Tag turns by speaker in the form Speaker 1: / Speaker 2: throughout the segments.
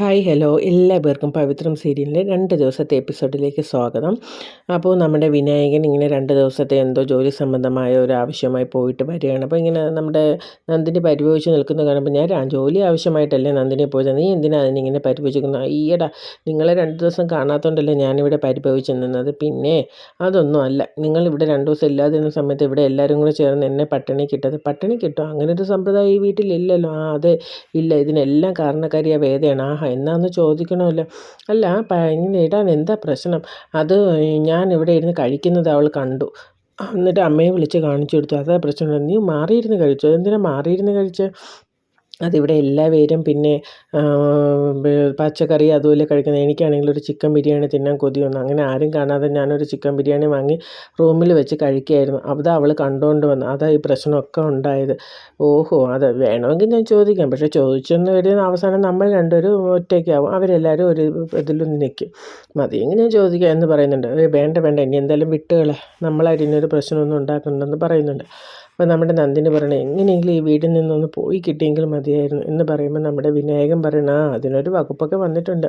Speaker 1: Hi hello എല്ലാ പേർക്കും പവിത്രം സീരിയലിന്റെ രണ്ട് ദിവസത്തെ എപ്പിസോഡിലേക്ക് സ്വാഗതം. അപ്പോൾ നമ്മുടെ വിനായകൻ ഇങ്ങനെ രണ്ട് ദിവസത്തെ എന്തോ ജോലി സംബന്ധമായ ഒരു ആവശ്യമായി പോയിട്ട് വരികയാണ്. അപ്പോൾ ഇങ്ങനെ നമ്മുടെ നന്ദിനി പരിഭവിച്ച് നിൽക്കുന്ന കാണുമ്പോൾ ഞാൻ ജോലി ആവശ്യമായിട്ടല്ലേ നന്ദിനി പോയത്? നീ എന്തിനാ അതിനിങ്ങനെ പരിഭവിച്ചിരിക്കുന്നത്? ഈയടാ നിങ്ങളെ രണ്ട് ദിവസം കാണാത്തതുകൊണ്ടല്ലേ ഞാനിവിടെ പരിഭവിച്ച് നിന്നത്? പിന്നെ അതൊന്നും അല്ല. നിങ്ങൾ ഇവിടെ രണ്ട് ദിവസം ഇല്ലാതിരുന്ന സമയത്ത് ഇവിടെ എല്ലാവരും കൂടെ ചേർന്ന് എന്നെ പട്ടിണി കിട്ടത്. പട്ടിണി കിട്ടും? അങ്ങനെ ഒരു സമ്പ്രദായം ഈ വീട്ടിലില്ലല്ലോ. ആ അതെ ഇല്ല. ഇതിനെല്ലാം കാരണക്കാരിയ വേദയാണ്. ആഹാ എന്നാന്ന് ചോദിക്കണമല്ലോ. അല്ല ഇങ്ങനെ ഇടാൻ എന്താ പ്രശ്നം? അത് ഞാൻ ഇവിടെ ഇരുന്ന് കഴിക്കുന്നത് അവൾ കണ്ടു. എന്നിട്ട് അമ്മയെ വിളിച്ച് കാണിച്ചു കൊടുത്തു. അതാ പ്രശ്നം. നീ മാറിയിരുന്ന് കഴിച്ചോ? എന്തിനാ മാറിയിരുന്ന് കഴിച്ചത് അതിവിടെ എല്ലാവരും പിന്നെ പച്ചക്കറി അതുപോലെ കഴിക്കുന്നത്. എനിക്കാണെങ്കിൽ ഒരു ചിക്കൻ ബിരിയാണി തിന്നാൻ കൊതി വന്നു. അങ്ങനെ ആരും കാണാതെ ഞാനൊരു ചിക്കൻ ബിരിയാണി വാങ്ങി റൂമിൽ വെച്ച് കഴിക്കുകയായിരുന്നു. അത് അവൾ കണ്ടുകൊണ്ട് വന്നു അതാ ഈ പ്രശ്നമൊക്കെ ഉണ്ടായത്. ഓഹോ അത് വേണമെങ്കിൽ ഞാൻ ചോദിക്കാം. പക്ഷേ ചോദിച്ചെന്ന് വരുന്ന അവസാനം നമ്മൾ രണ്ടുപേരും ഒറ്റയ്ക്കാവും. അവരെല്ലാവരും ഒരു ഇതിലും നിൽക്കും. മതിയെങ്കിൽ ഞാൻ ചോദിക്കാം എന്ന് പറയുന്നുണ്ട്. വേണ്ട വേണ്ട. ഇനി എന്തായാലും വിട്ടുകളെ. നമ്മളായിട്ട് ഇനിയൊരു പ്രശ്നമൊന്നും ഉണ്ടാക്കണ്ടെന്ന് പറയുന്നുണ്ട്. അപ്പോൾ നമ്മുടെ നന്ദിനി പറയണേ എങ്ങനെയെങ്കിലും ഈ വീട്ടിൽ നിന്നൊന്ന് പോയി കിട്ടിയെങ്കിൽ മതിയായിരുന്നു എന്ന് പറയുമ്പോൾ നമ്മുടെ വിനായകൻ പറയണ ആ അതിനൊരു വകുപ്പൊക്കെ വന്നിട്ടുണ്ട്.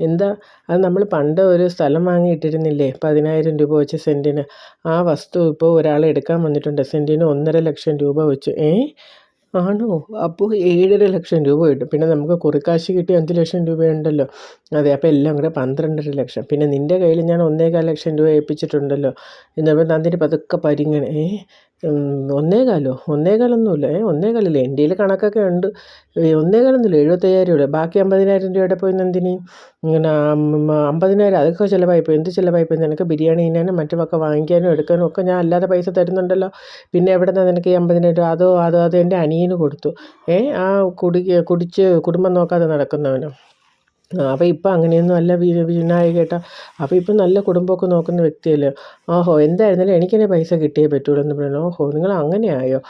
Speaker 1: എന്താ അത് നമ്മൾ പണ്ട് ഒരു സ്ഥലം വാങ്ങിയിട്ടിരുന്നില്ലേ പതിനായിരം രൂപ വെച്ച് സെന്റിന് ആ വസ്തു ഇപ്പോൾ ഒരാൾ എടുക്കാൻ വന്നിട്ടുണ്ട് സെന്റിന് ഒന്നര ലക്ഷം രൂപ വെച്ച്. ഏ? ആണോ? അപ്പോൾ ഏഴര ലക്ഷം രൂപ കിട്ടും. പിന്നെ നമുക്ക് കുറിക്കാശ് കിട്ടി അഞ്ച് ലക്ഷം രൂപയുണ്ടല്ലോ. അതെ അപ്പോൾ എല്ലാം കൂടെ പന്ത്രണ്ടര ലക്ഷം. പിന്നെ നിന്റെ കയ്യിൽ ഞാൻ ഒന്നേകാൽ ലക്ഷം രൂപ ഏൽപ്പിച്ചിട്ടുണ്ടല്ലോ. എന്നപ്പോൾ നന്ദിനി പതുക്കെ പരിങ്ങണേ ഏ ഒന്നേകാലോ? ഒന്നേകാലൊന്നുമില്ല. ഒന്നേകാലല്ലേ? എന്റെ കയ്യിൽ കണക്കൊക്കെ ഉണ്ട്. ഒന്നേകാലൊന്നുമില്ല. എഴുപത്തയ്യായിരം രൂപ ബാക്കി അമ്പതിനായിരം രൂപയുടെ പോയി നന്ദിനി ഇങ്ങനെ അമ്പതിനായിരം അതൊക്കെ ചിലവായിപ്പോയി. എന്ത് ചിലവായിപ്പോയി? നിനക്ക് ബിരിയാണി തിന്നാനും മറ്റുമൊക്കെ വാങ്ങിക്കാനും എടുക്കാനും ഒക്കെ ഞാൻ അല്ലാതെ പൈസ തരുന്നുണ്ടല്ലോ. പിന്നെ എവിടെ നിന്നാണ് നിനക്ക് ഈ അമ്പതിനായിരം രൂപ? അതോ അതോ അത് എന്റെ അനിയന് കൊടുത്തു. ഏ ആ കുടി കുടിച്ച് കുടുംബം നോക്കാതെ നടക്കുന്നവനോ? അപ്പോൾ ഇപ്പം അങ്ങനെയൊന്നും അല്ല വിനായകേട്ടാ. അപ്പോൾ ഇപ്പം നല്ല കുടുംബമൊക്കെ നോക്കുന്ന വ്യക്തിയല്ലേ? ഓഹോ എന്തായിരുന്നാലും എനിക്കെന്നെ പൈസ കിട്ടിയേ പറ്റുള്ളൂ എന്ന് പറഞ്ഞു ഓഹോ നിങ്ങൾ അങ്ങനെയായോ?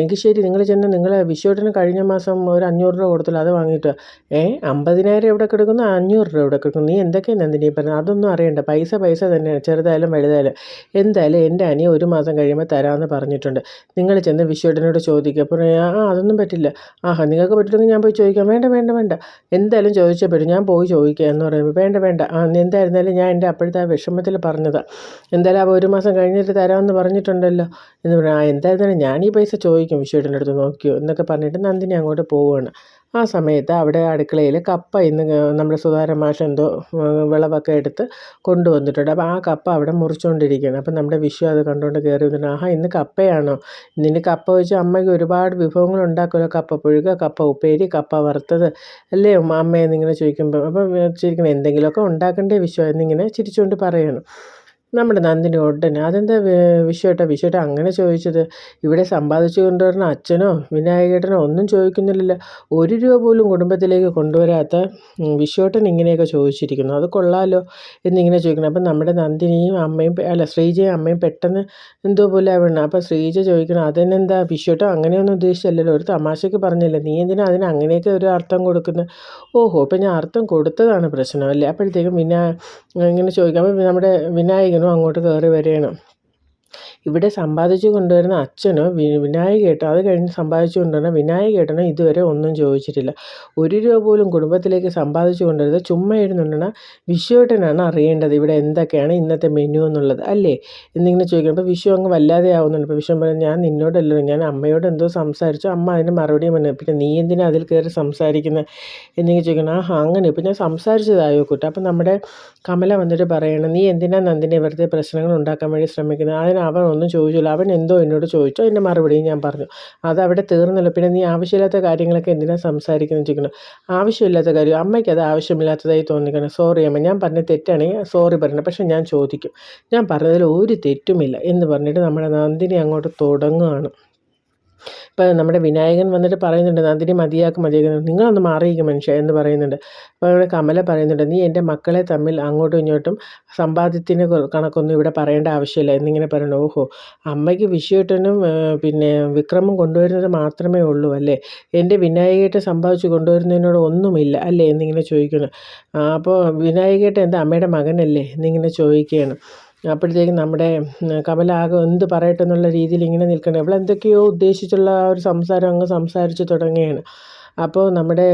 Speaker 1: എങ്കിൽ ശരി നിങ്ങൾ ചെന്ന് നിങ്ങൾ വിശ്വട്ടിന് കഴിഞ്ഞ മാസം ഒരു അഞ്ഞൂറ് രൂപ കൊടുത്തല്ലോ അത് വാങ്ങിയിട്ട്. ഏ അമ്പതിനായിരം എവിടെ കിടക്കുന്നു? അഞ്ഞൂറ് രൂപ എവിടെ കിടക്കുന്നു? നീ എന്തൊക്കെയാണ് നന്ദിനി പറഞ്ഞത്? അതൊന്നും അറിയണ്ട. പൈസ പൈസ തന്നെയാണ് ചെറുതായാലും വലുതായാലും. എന്തായാലും എന്റെ അനിയ ഒരു മാസം കഴിയുമ്പോൾ തരാമെന്ന് പറഞ്ഞിട്ടുണ്ട്. നിങ്ങൾ ചെന്ന് വിശ്വട്ടിനോട് ചോദിക്കുക അപ്പോൾ ആ അതൊന്നും പറ്റില്ല. ആഹാ നിങ്ങൾക്ക് പറ്റില്ലെങ്കിൽ ഞാൻ പോയി ചോദിക്കാം. വേണ്ട വേണ്ട വേണ്ട. എന്തായാലും ചോദിച്ചേ പറ്റും ഞാൻ പോയി ചോദിക്കുക എന്ന് പറയുമ്പോൾ വേണ്ട വേണ്ട. ആ എന്തായിരുന്നാലും ഞാൻ എന്റെ അപ്പോഴത്തെ ആ വിഷമത്തിൽ പറഞ്ഞത്. എന്തായാലും അപ്പോൾ ഒരു മാസം കഴിഞ്ഞിട്ട് തരാമെന്ന് പറഞ്ഞിട്ടുണ്ടല്ലോ. എന്ന് പറഞ്ഞു ആ എന്തായിരുന്നാലും ഞാൻ ഈ പൈസ ചോദിക്കും. വിഷുവേട്ടന്റെ അടുത്ത് നോക്കിയോ? എന്നൊക്കെ പറഞ്ഞിട്ട് നന്ദിനി അങ്ങോട്ട് പോവുകയാണ്. ആ സമയത്ത് അവിടെ അടുക്കളയിൽ കപ്പ ഇന്ന് നമ്മുടെ സുധാര മാഷ് എന്തോ വിളവൊക്കെ എടുത്ത് കൊണ്ടുവന്നിട്ടുണ്ട്. അപ്പോൾ ആ കപ്പ അവിടെ മുറിച്ചുകൊണ്ടിരിക്കുകയാണ്. അപ്പോൾ നമ്മുടെ വിഷു അത് കണ്ടുകൊണ്ട് കയറി വന്നിട്ട് ആഹാ ഇന്ന് കപ്പയാണോ? ഇന്നിന് കപ്പ വെച്ച് അമ്മയ്ക്ക് ഒരുപാട് വിഭവങ്ങൾ ഉണ്ടാക്കുമല്ലോ. കപ്പ പുഴുക കപ്പ ഉപ്പേരി കപ്പ വറുത്തത് അല്ലേ അമ്മയെന്നിങ്ങനെ ചോദിക്കുമ്പോൾ അപ്പോൾ ചിരിക്കണം എന്തെങ്കിലുമൊക്കെ ഉണ്ടാക്കണ്ടേ വിഷു എന്നിങ്ങനെ ചിരിച്ചുകൊണ്ട് പറയണം നമ്മുടെ നന്ദിനി ഉടനെ അതെന്താ വിഷുവേട്ടാ? വിഷുവേട്ടാ അങ്ങനെ ചോദിച്ചത്. ഇവിടെ സമ്പാദിച്ചു കൊണ്ടുവരുന്ന അച്ഛനോ വിനായകേട്ടനോ ഒന്നും ചോദിക്കുന്നില്ലല്ലോ. ഒരു രൂപ പോലും കുടുംബത്തിലേക്ക് കൊണ്ടുവരാത്ത വിഷയട്ടൻ ഇങ്ങനെയൊക്കെ ചോദിച്ചിരിക്കുന്നു. അത് കൊള്ളാലോ എന്നിങ്ങനെ ചോദിക്കണം അപ്പം നമ്മുടെ നന്ദിനിയും അമ്മയും അല്ല ശ്രീജയും അമ്മയും പെട്ടെന്ന് എന്തോ പോലെ ആവണം. അപ്പം ശ്രീജ ചോദിക്കണം അതിനെന്താ വിഷുവേട്ടോ അങ്ങനെയൊന്നും ഉദ്ദേശിച്ചല്ലല്ലോ. ഒരു തമാശയ്ക്ക് പറഞ്ഞില്ലേ? നീ എന്തിനാ അതിന് അങ്ങനെയൊക്കെ ഒരു അർത്ഥം കൊടുക്കുന്നത് ഓഹോ അപ്പം ഞാൻ അർത്ഥം കൊടുത്തതാണ് പ്രശ്നം അല്ലേ? അപ്പോഴത്തേക്കും വിനാ ഇങ്ങനെ ചോദിക്കാം. അപ്പം നമ്മുടെ വിനായകൻ അച്ഛനും അങ്ങോട്ട് കയറി വരികയാണ്. ഇവിടെ സമ്പാദിച്ചു കൊണ്ടുവരുന്ന അച്ഛനോ വിനായകേട്ടോ അത് കഴിഞ്ഞ് സമ്പാദിച്ചു കൊണ്ടുവരുന്ന വിനായകേട്ടനോ ഇതുവരെ ഒന്നും ചോദിച്ചിട്ടില്ല. ഒരു രൂപ പോലും കുടുംബത്തിലേക്ക് സമ്പാദിച്ചു കൊണ്ടുവരുന്നത് ചുമ്മാ ഇരുന്നുണ്ടെന്ന വിശ്വേട്ടനാണ് അറിയേണ്ടത് ഇവിടെ എന്തൊക്കെയാണ് ഇന്നത്തെ മെനു എന്നുള്ളത് അല്ലേ? എന്നിങ്ങനെ ചോദിക്കണം അപ്പോൾ വിഷു അങ്ങ് വല്ലാതെ ആവുന്നുണ്ട്. ഇപ്പോൾ വിഷു പറഞ്ഞു ഞാൻ നിന്നോടല്ലോ ഞാൻ അമ്മയോട് എന്തോ സംസാരിച്ചു അമ്മ അതിന് മറുപടി പറഞ്ഞു. പിന്നെ നീ എന്തിനാ അതിൽ കയറി സംസാരിക്കുന്നത് എന്നിങ്ങനെ ചോദിക്കണം ആ അങ്ങനെ. ഇപ്പം ഞാൻ സംസാരിച്ചതായോ കുട്ടി. അപ്പം നമ്മുടെ കമല വന്നിട്ട് പറയണം നീ എന്തിനാ നന്ദിനെ വെറുതെ പ്രശ്നങ്ങൾ ഉണ്ടാക്കാൻ വേണ്ടി ശ്രമിക്കുന്നത് അതിന് അവൻ ഒന്നും ചോദിച്ചില്ല. അവൻ എന്തോ എന്നോട് ചോദിച്ചോ. എന്റെ മറുപടിയും ഞാൻ പറഞ്ഞു. അത് അവിടെ തീർന്നല്ലോ. പിന്നെ നീ ആവശ്യമില്ലാത്ത കാര്യങ്ങളൊക്കെ എന്തിനാണ് സംസാരിക്കുന്നത് ചോദിക്കണം ആവശ്യമില്ലാത്ത കാര്യം. അമ്മയ്ക്ക് അത് ആവശ്യമില്ലാത്തതായി തോന്നിക്കണം. സോറി അമ്മ ഞാൻ പറഞ്ഞ തെറ്റാണെങ്കിൽ സോറി പറയണം. പക്ഷേ ഞാൻ ചോദിക്കും. ഞാൻ പറഞ്ഞതിൽ ഒരു തെറ്റുമില്ല എന്ന് പറഞ്ഞിട്ട് നമ്മുടെ നന്ദിനി അങ്ങോട്ട് തുടങ്ങുകയാണ്. ഇപ്പം നമ്മുടെ വിനായകൻ വന്നിട്ട് പറയുന്നുണ്ട് നന്ദിനി മതിയാക്കും മതിയാക്കും. നിങ്ങളൊന്ന് മാറിയിരിക്കും മനുഷ്യ എന്ന് പറയുന്നുണ്ട്. അപ്പോൾ ഇവിടെ കമല പറയുന്നുണ്ട് നീ എന്റെ മക്കളെ തമ്മിൽ അങ്ങോട്ടും ഇങ്ങോട്ടും സമ്പാദ്യത്തിന് കണക്കൊന്നും ഇവിടെ പറയേണ്ട ആവശ്യമില്ല എന്നിങ്ങനെ പറയണം ഓഹോ അമ്മയ്ക്ക് വിഷയട്ടനും പിന്നെ വിക്രമും കൊണ്ടുവരുന്നത് മാത്രമേ ഉള്ളൂ അല്ലേ? എന്റെ വിനായകേട്ട് സമ്പാദിച്ച് കൊണ്ടുവരുന്നതിനോട് ഒന്നുമില്ല അല്ലേ? എന്നിങ്ങനെ ചോദിക്കുന്നു. അപ്പോൾ വിനായകേട്ട് എന്റെ അമ്മയുടെ മകനല്ലേ? എന്നിങ്ങനെ ചോദിക്കുകയാണ്. അപ്പോഴത്തേക്കും നമ്മുടെ കമലാകെ എന്ത് പറയട്ടെ എന്നുള്ള രീതിയിൽ ഇങ്ങനെ നിൽക്കണം. ഇവളെന്തൊക്കെയോ ഉദ്ദേശിച്ചുള്ള ആ ഒരു സംസാരം അങ്ങ് സംസാരിച്ച് തുടങ്ങുകയാണ്. അപ്പോൾ നമ്മുടെ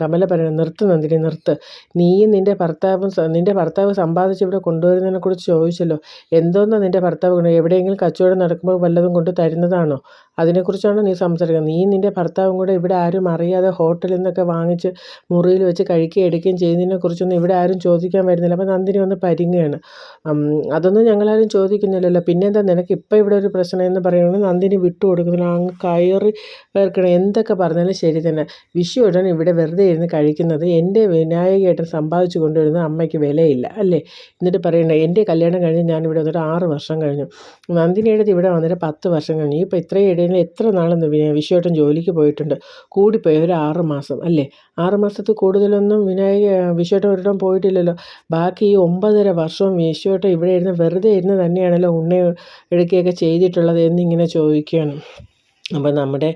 Speaker 1: കമല പറയുന്നത് നിർത്ത് നന്ദിനി നിർത്ത്. നീയും നിന്റെ ഭർത്താവും നിന്റെ ഭർത്താവ് സമ്പാദിച്ച് ഇവിടെ കൊണ്ടുവരുന്നതിനെ കുറിച്ച് ചോദിച്ചല്ലോ. എന്തോന്നാണ് നിന്റെ ഭർത്താവ് എവിടെയെങ്കിലും കച്ചവടം നടക്കുമ്പോൾ വല്ലതും കൊണ്ട് തരുന്നതാണോ? അതിനെക്കുറിച്ചാണ് നീ സംസാരിക്കുന്നത്? നീ നിന്റെ ഭർത്താവും കൂടെ ഇവിടെ ആരും അറിയാതെ ഹോട്ടലിൽ നിന്നൊക്കെ വാങ്ങിച്ച് മുറിയിൽ വെച്ച് കഴിക്കുകയും എടുക്കുകയും ചെയ്യുന്നതിനെക്കുറിച്ചൊന്നും ഇവിടെ ആരും ചോദിക്കാൻ വരുന്നില്ല. അപ്പോൾ നന്ദിനി ഒന്ന് പരിങ്ങുകയാണ്. അതൊന്നും ഞങ്ങളാരും ചോദിക്കുന്നില്ലല്ലോ. പിന്നെന്താ നിനക്ക് ഇപ്പോൾ ഇവിടെ ഒരു പ്രശ്നം എന്ന് പറയുന്നത് നന്ദിനി വിട്ടു കൊടുക്കുന്നില്ല അങ്ങ് കയറി വേർക്കണം എന്തൊക്കെ പറഞ്ഞാലും ശരി. തന്നെ. വിഷുവേട്ടൻ ഇവിടെ വെറുതെ ഇരുന്ന് കഴിക്കുന്നത് എന്റെ വിനായകേട്ടൻ സമ്പാദിച്ചു കൊണ്ടുവരുന്ന അമ്മയ്ക്ക് വിലയില്ല അല്ലേ? എന്നിട്ട് പറയണ്ട എന്റെ കല്യാണം കഴിഞ്ഞ് ഞാൻ ഇവിടെ വന്നിട്ട് ആറ് വർഷം കഴിഞ്ഞു. നന്ദിനിയുടെ ഇവിടെ വന്നിട്ട് പത്ത് വർഷം കഴിഞ്ഞു. ഇപ്പോൾ ഇത്രയും ഇടയിൽ എത്ര നാളെന്ന് വിഷുവേട്ടൻ ജോലിക്ക് പോയിട്ടുണ്ട്? കൂടിപ്പോയി ഒരു ആറ് മാസം അല്ലേ? ആറ് മാസത്തിൽ കൂടുതലൊന്നും വിനായക വിഷുവേട്ടൻ ഒരിടം പോയിട്ടില്ലല്ലോ. ബാക്കി ഈ ഒമ്പതര വർഷവും വിഷുവേട്ടൻ ഇവിടെ ഇരുന്ന് വെറുതെ ഇരുന്ന് തന്നെയാണല്ലോ ഉണ്ണ എടുക്കുകയൊക്കെ ചെയ്തിട്ടുള്ളത് എന്നിങ്ങനെ ചോദിക്കുകയാണ്. അപ്പം നമ്മുടെ